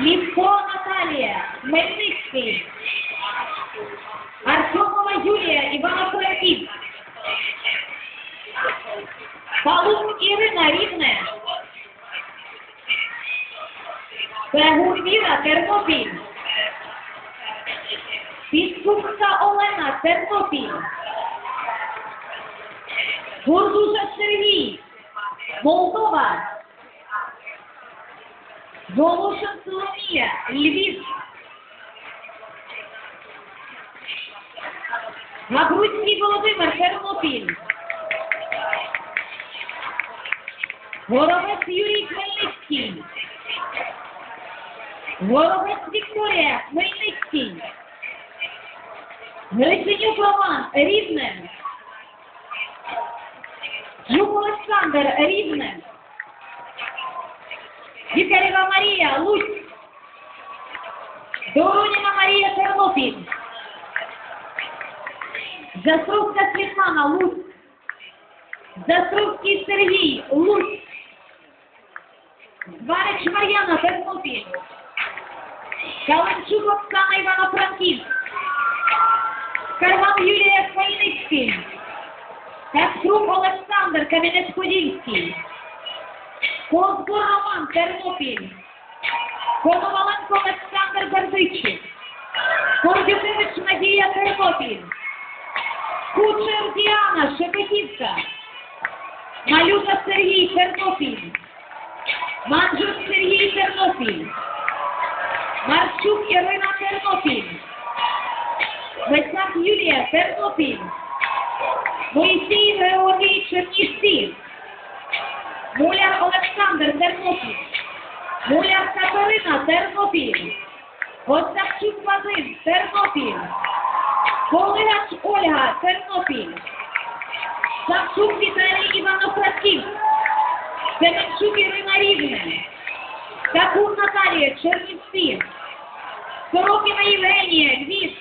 Лівко Наталія, Хмельницький. Артемова Юлія, Івано-Франківськ. Павлук Ірина, Рівне. Пегур Віра, Тернопіль. Підкупська Олена, Тернопіль. Гурдуша Сергій, Молдова. Волошин Соломія, Львів. Габруцький Володимир, Тернопіль. Горовець Юрій Хмельницький. Горовець Вікторія, Хмельницький. Гриценюк Роман, Рівне. Жук Олександр, Рівне. Вікарєва Марія, Луць. Дороніна Марія, Тернопіль. Застровська Світлана, Луць. Застровський Сергій, Луць. Зварич Мар'яна, Тернопіль. Каленчук Оксана Івано-Франківськ. Карван Юлія Хмельницький. Каструк Олександр Кам'янець-Подільський. Козбур Роман Тернопіль. Коноваленко Олександр Бердичів. Кордюкевич Надія Тернопіль. Кучер Діана Шепетівка. Малюка Сергій Тернопіль. Манджук Сергій Тернопіль. Марчук Ірина Тернопіль. Весняк Юлія Тернопіль. Моїсій Георгій Чернішці. Муляр Олександр Тернопіль. Муляр Катерина Тернопіль. Остапчук Вадим Тернопіль. Колигач Ольга Тернопіль. Савчук Віталій Івано-Франківськ. Семенчук Ірина Рівне. Такур Наталія Чернівці. Сорокіна Євгенія Львів.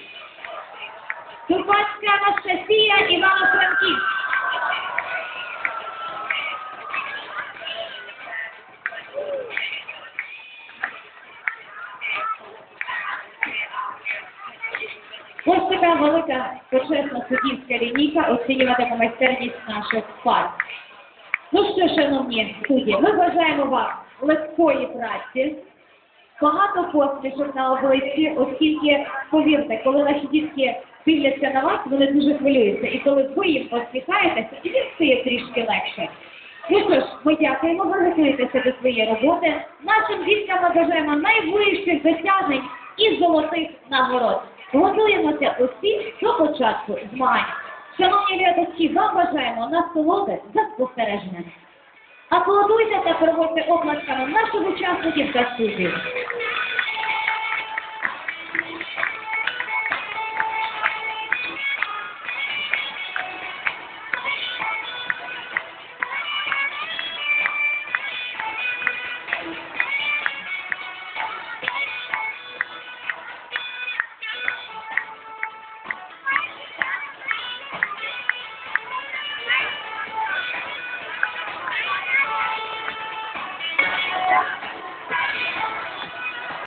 Турбацька Анастасія Івано-Франківськ. Ось така велика почесна суддівська лінійка оцінюватиме майстерність наших пар. Ну що, шановні судді, ми бажаємо вам легкої праці, багато посмішок на обличчі, оскільки, повірте, коли наші дітки дивляться на вас, вони дуже хвилюються. І коли ви їм посміхаєтеся, і їм стає трішки легше. Ну що ж, ми дякуємо, ви готуєтеся до своєї роботи. Нашим діткам ми бажаємо найвищих досягнень і золотих нагород. Готуємося усі до початку змагань. Шановні глядачі, вам бажаємо насолоди за спостереженням. Аплодуйте та проводьте оплесками наших учасників та суддів.